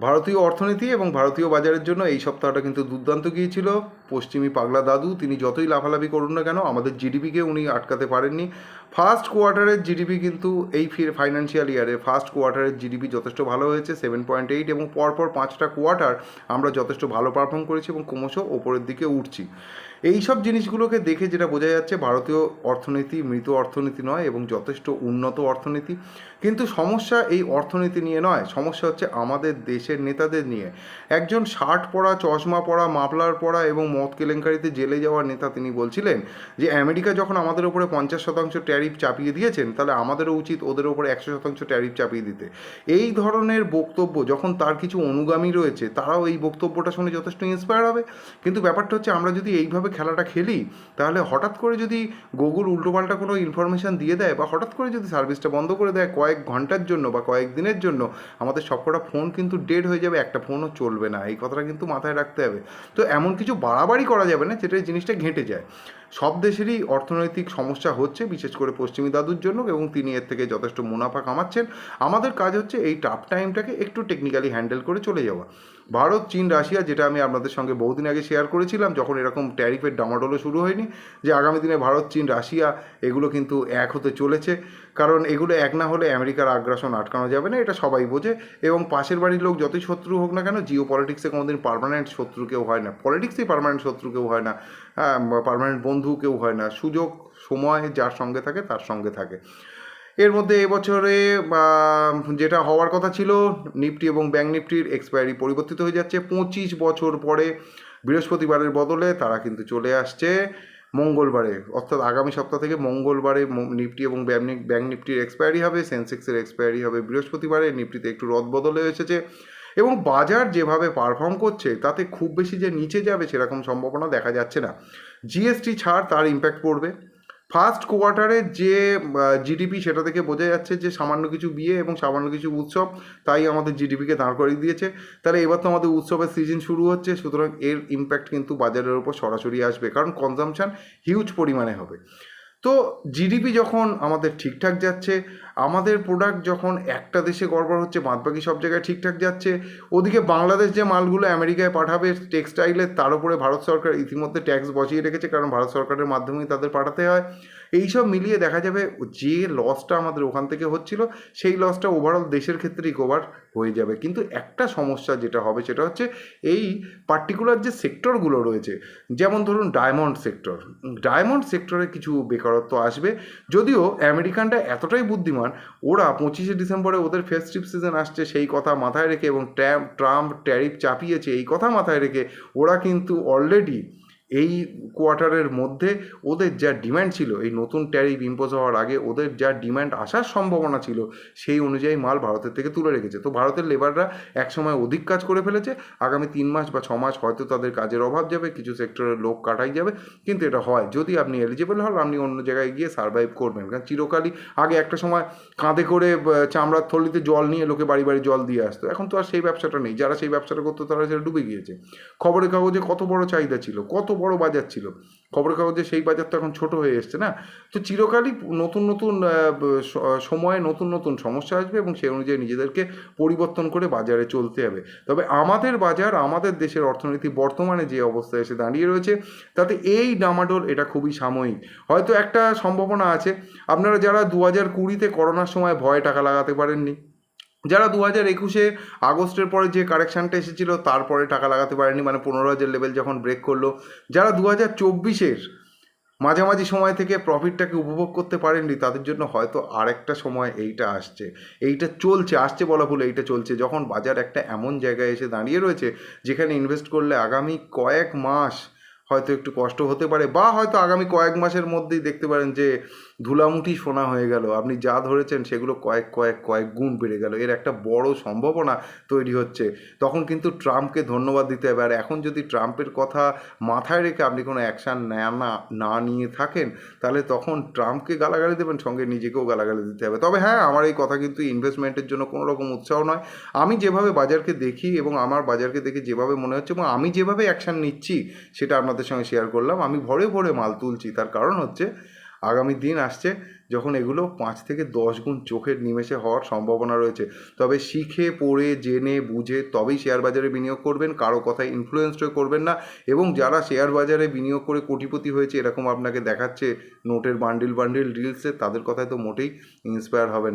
ভারতীয় অর্থনীতি এবং ভারতীয় বাজারের জন্য এই সপ্তাহটা কিন্তু দুর্দান্ত গিয়েছিল। পশ্চিমী পাগলা দাদু, তিনি যতই লাফালাফি করুন না কেন, আমাদের জিডিপিকে উনি আটকাতে পারেননি। ফার্স্ট কোয়ার্টারের জিডিপি কিন্তু এই ফাইন্যান্সিয়াল ইয়ারে ফার্স্ট কোয়ার্টারের জিডিপি যথেষ্ট ভালো হয়েছে সেভেন পয়েন্ট এইট এবং পরপর পাঁচটা কোয়ার্টার আমরা যথেষ্ট ভালো পারফর্ম করেছি এবং ক্রমশ ওপরের দিকে উঠছি। এই সব জিনিসগুলোকে দেখে যেটা বোঝা যাচ্ছে, ভারতীয় অর্থনীতি মৃত অর্থনীতি নয় এবং যথেষ্ট উন্নত অর্থনীতি। কিন্তু সমস্যা এই অর্থনীতি নিয়ে নয়, সমস্যা হচ্ছে আমাদের দেশের নেতাদের নিয়ে। একজন শার্ট পরা চশমা পরা মাফলার পরা এবং মদ কেলেঙ্কারিতে জেলে যাওয়া নেতা তিনি বলছিলেন যে, আমেরিকা যখন আমাদের উপরে পঞ্চাশ শতাংশ ট্যারিফ চাপিয়ে দিয়েছেন, তাহলে আমাদেরও উচিত ওদের ওপর একশো শতাংশ ট্যারিফ চাপিয়ে দিতে। এই ধরনের বক্তব্য, যখন তার কিছু অনুগামী রয়েছে, তারাও এই বক্তব্যটা শুনে যথেষ্ট ইন্সপায়ার হবে। কিন্তু ব্যাপারটা হচ্ছে, আমরা যদি এইভাবে খেলাটা খেলি, তাহলে হঠাৎ করে যদি গুগল উল্টোপাল্টা কোনো ইনফরমেশান দিয়ে দেয়, বা হঠাৎ করে যদি সার্ভিসটা বন্ধ করে দেয় কয়েক ঘণ্টার জন্য বা কয়েক দিনের জন্য, আমাদের সবকটা ফোন কিন্তু ডেড হয়ে যাবে, একটা ফোনও চলবে না। এই কথাটা কিন্তু মাথায় রাখতে হবে। তো এমন কিছু বাড়াবাড়ি করা যাবে না যেটা জিনিসটা ঘেঁটে যায়। সব দেশেরই অর্থনৈতিক সমস্যা হচ্ছে, বিশেষ করে পশ্চিমী দাদুর জন্য, এবং তিনি এর থেকে যথেষ্ট মুনাফা কামাচ্ছেন। আমাদের কাজ হচ্ছে এই টাফ টাইমটাকে একটু টেকনিক্যালি হ্যান্ডেল করে চলে যাওয়া। ভারত, চীন, রাশিয়া, যেটা আমি আপনাদের সঙ্গে বহুদিন আগে শেয়ার করেছিলাম, যখন এরকম ট্যারিফের ডামাডোলো শুরু হয়নি, যে আগামী দিনে ভারত, চীন, রাশিয়া, এগুলো কিন্তু এক হতে চলেছে। কারণ এগুলো এক না হলে আমেরিকার আগ্রাসন আটকানো যাবে না, এটা সবাই বোঝে। এবং পাশের বাড়ির লোক যতই শত্রু হোক না কেন জিও পলিটিক্সে কোনোদিন পারমানেন্ট শত্রু কেউ হয় না। পলিটিক্সেই পারমানেন্ট শত্রু কেউ হয় না পারমানেন্ট বন্ধু কেউ হয় না। সুযোগ, সময় যার সঙ্গে থাকে, তার সঙ্গে থাকে। এর মধ্যে এবছরে যেটা হওয়ার কথা ছিল, নিফটি এবং ব্যাঙ্ক নিফটির এক্সপায়ারি পরিবর্তিত হয়ে যাচ্ছে। পঁচিশ বছর পরে বৃহস্পতিবারের বদলে তারা কিন্তু চলে আসছে মঙ্গলবারে। অর্থাৎ আগামী সপ্তাহ থেকে মঙ্গলবারে নিফটি এবং ব্যাংক ব্যাঙ্ক নিফটির এক্সপায়ারি হবে, সেন্সেক্সের এক্সপায়ারি হবে বৃহস্পতিবারে, নিফটিতে একটু রদ বদলে এসেছে এবং বাজার যেভাবে পারফর্ম করছে, তাতে খুব বেশি যে নিচে যাবে সেরকম সম্ভাবনা দেখা যাচ্ছে না। জিএসটি ছাড় তার ইম্প্যাক্ট পড়বে। ফার্স্ট কোয়ার্টারের যে জিডিপি সেটা থেকে বোঝা যাচ্ছে যে সামান্য কিছু বিয়ে এবং সামান্য কিছু উৎসব তাই আমাদের জিডিপিকে দাঁড় করিয়ে দিয়েছে। তাহলে এবার তো আমাদের উৎসবের সিজন শুরু হচ্ছে, সুতরাং এর ইম্প্যাক্ট কিন্তু বাজারের উপর সরাসরি আসবে, কারণ কনজামশান হিউজ পরিমাণে হবে। তো জিডিপি যখন আমাদের ঠিকঠাক যাচ্ছে আমাদের প্রোডাক্ট যখন একটা দেশে গড়বড় হচ্ছে, বাদবাকি সব জায়গায় ঠিকঠাক যাচ্ছে, ওদিকে বাংলাদেশ যে মালগুলো আমেরিকায় পাঠাবে টেক্সটাইলের তার উপরে ভারত সরকার ইতিমধ্যে ট্যাক্স বসিয়ে রেখেছে, কারণ ভারত সরকারের মাধ্যমেই তাদের পাঠাতে হয়। এই সব মিলিয়ে দেখা যাবে যে লসটা আমাদের ওখান থেকে হচ্ছিল, সেই লসটা ওভারঅল দেশের ক্ষেত্রেই কভার হয়ে যাবে। কিন্তু একটা সমস্যা যেটা হবে, সেটা হচ্ছে এই পার্টিকুলার যে সেক্টরগুলো রয়েছে, যেমন ধরুন ডায়মন্ড সেক্টর ডায়মন্ড সেক্টরে কিছু বেকারত্ব আসবে, যদিও আমেরিকানটা এতটাই বুদ্ধিমান ওরা পঁচিশে ডিসেম্বরে ওদের ফেস্টিভ সিজন আসছে, সেই কথা মাথায় রেখে এবং ট্যাম, ট্রাম্প, ট্যারিফ চাপিয়েছে, এই কথা মাথায় রেখে ওরা কিন্তু অলরেডি এই কোয়ার্টারের মধ্যে ওদের যা ডিম্যান্ড ছিল, এই নতুন ট্যারিফ ইম্পোজ হওয়ার আগে ওদের যা ডিম্যান্ড আসার সম্ভাবনা ছিল, সেই অনুযায়ী মাল ভারতের থেকে তুলে রেখেছে। তো ভারতের লেবাররা একসময় অধিক কাজ করে ফেলেছে, আগামী তিন মাস বা ছ মাস হয়তো তাদের কাজের অভাব যাবে, কিছু সেক্টরের লোক কাটাই যাবে, কিন্তু এটা হয়। যদি আপনি এলিজিবল হন, আপনি অন্য জায়গায় গিয়ে সার্ভাইভ করবেন। কারণ চিরকালই আগে একটা সময় কাঁধে করে চামড়ার থলিতে জল নিয়ে লোকে বাড়ি বাড়ি জল দিয়ে আসতো। এখন তো আর সেই ব্যবসাটা নেই। যারা সেই ব্যবসাটা করতো, তারা সেটা ডুবে গিয়েছে। খবরের কাগজে কত বড় চাহিদা ছিল, কত বড় বাজার ছিল। খবরের কাগজে সেই বাজার তো এখন ছোট হয়ে এসছে না? তো চিরকালই নতুন নতুন সময়ে নতুন নতুন সমস্যা আসবে এবং সেই অনুযায়ী নিজেদেরকে পরিবর্তন করে বাজারে চলতে হবে। তবে আমাদের বাজার, আমাদের দেশের অর্থনীতি বর্তমানে যে অবস্থায় এসে দাঁড়িয়ে রয়েছে, তাতে এই ডামাডোল এটা খুবই সাময়িক। হয়তো একটা সম্ভাবনা আছে। আপনারা যারা দু হাজার কুড়িতে করোনার সময় ভয়ে টাকা লাগাতে পারেননি যারা দু হাজার একুশে আগস্টের পরে যে কারেকশানটা এসেছিল, তারপরে টাকা লাগাতে পারেনি মানে পনেরো হাজার লেভেল যখন ব্রেক করল, যারা দু হাজার চব্বিশের মাঝামাঝি সময় থেকে প্রফিটটাকে উপভোগ করতে পারেননি, তাদের জন্য হয়তো আরেকটা সময় এইটা আসছে। এইটা চলছে, আসছে বলা ভুল, এইটা চলছে। যখন বাজার একটা এমন জায়গায় এসে দাঁড়িয়ে রয়েছে, যেখানে ইনভেস্ট করলে আগামী কয়েক মাস হয়তো একটু কষ্ট হতে পারে বা হয়তো আগামী কয়েক মাসের মধ্যেই দেখতে পারেন যে ধুলামুঠি সোনা হয়ে গেল। আপনি যা ধরেছেন সেগুলো কয়েক কয়েক কয়েক গুণ বেড়ে গেল। এর একটা বড় সম্ভাবনা তৈরি হচ্ছে। তখন কিন্তু ট্রাম্পকে ধন্যবাদ দিতে হবে। আর এখন যদি ট্রাম্পের কথা মাথায় রেখে আপনি কোনো অ্যাকশান নেয় না না নিয়ে থাকেন, তাহলে তখন ট্রাম্পকে গালাগালি দেবেন, সঙ্গে নিজেকেও গালাগালি দিতে হবে। তবে হ্যাঁ আমার এই কথা কিন্তু ইনভেস্টমেন্টের জন্য কোনো রকম উৎসাহ নয়। আমি যেভাবে বাজারকে দেখি এবং আমার বাজারকে দেখে যেভাবে মনে হচ্ছে এবং আমি যেভাবে অ্যাকশান নিচ্ছি, সেটা আপনাদের সঙ্গে শেয়ার করলাম। আমি ভরে ভরে মাল তুলছি। তার কারণ হচ্ছে, আগামী দিন আসছে যখন এগুলো পাঁচ থেকে দশ গুণ চোখের নিমেষে হওয়ার সম্ভাবনা রয়েছে। তবে শিখে, পড়ে, জেনে, বুঝে তবেই শেয়ার বাজারে বিনিয়োগ করবেন। কারও কথায় ইনফ্লুয়েসড হয়ে করবেন না। এবং যারা শেয়ার বাজারে বিনিয়োগ করে কোটিপতি হয়েছে, এরকম আপনাকে দেখাচ্ছে নোটের বান্ডিল বান্ডিল রিলসে তাদের কথায় তো মোটেই ইন্সপায়ার হবেন